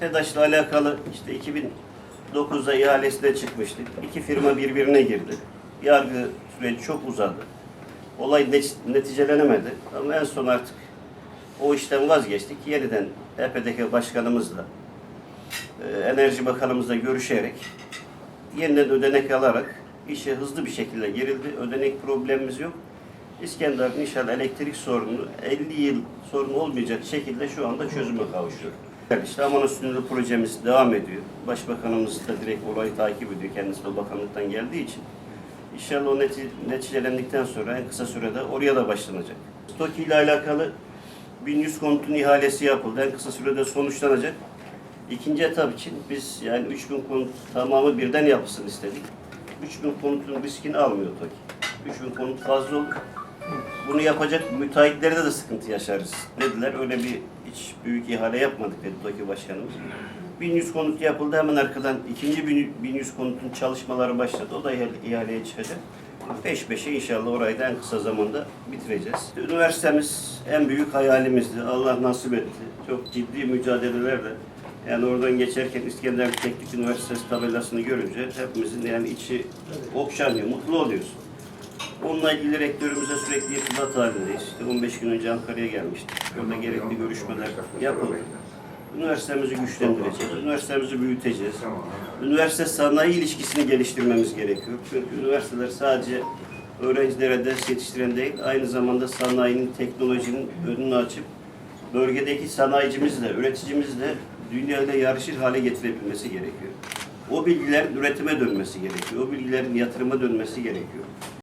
TEDAŞ'la alakalı işte 2009'da ihalesine çıkmıştık. İki firma birbirine girdi. Yargı süreci çok uzadı. Olay net- neticelenemedi. Ama en son artık o işten vazgeçtik. Yeniden EPDK başkanımızla, e, Enerji Bakanımızla görüşerek yeniden ödenek alarak işe hızlı bir şekilde girildi. Ödenek problemimiz yok. İskender'in inşallah elektrik sorunu 50 yıl sorun olmayacak şekilde şu anda çözüme kavuşuyor. İşte Aman Üstünlüğü projemiz devam ediyor. Başbakanımız da direkt olayı takip ediyor. Kendisi de bakanlıktan geldiği için. İnşallah o neti- neticelendikten sonra en kısa sürede oraya da başlanacak. TOKİ ile alakalı 1100 konutun ihalesi yapıldı. En kısa sürede sonuçlanacak. İkinci etap için biz yani 3000 konut tamamı birden yapılsın istedik. 3000 konutun riskini almıyor TOKİ. 3000 konut fazla olur. Bunu yapacak müteahhitlerde de sıkıntı yaşarız dediler. Öyle bir hiç büyük ihale yapmadık dedi TOKİ Başkanımız. 1100 konut yapıldı. Hemen arkadan ikinci 1100 konutun çalışmaları başladı. O da ihale- ihaleye çıkacak. Peş peşe inşallah orayı da en kısa zamanda bitireceğiz. Üniversitemiz en büyük hayalimizdi. Allah nasip etti. Çok ciddi mücadelelerle yani oradan geçerken İskender Teknik Üniversitesi tabelasını görünce hepimizin yani içi okşanıyor, mutlu oluyoruz. Onunla ilgili rektörümüze sürekli irtibat halindeyiz. İşte 15 gün önce Ankara'ya gelmiştik. Orada gerekli görüşmeler yapıldı. Üniversitemizi güçlendireceğiz, üniversitemizi büyüteceğiz. Üniversite sanayi ilişkisini geliştirmemiz gerekiyor. Çünkü üniversiteler sadece öğrencilere ders yetiştiren değil, aynı zamanda sanayinin, teknolojinin önünü açıp bölgedeki sanayicimizle, üreticimizle dünyayla yarışır hale getirebilmesi gerekiyor. O bilgilerin üretime dönmesi gerekiyor. O bilgilerin yatırıma dönmesi gerekiyor.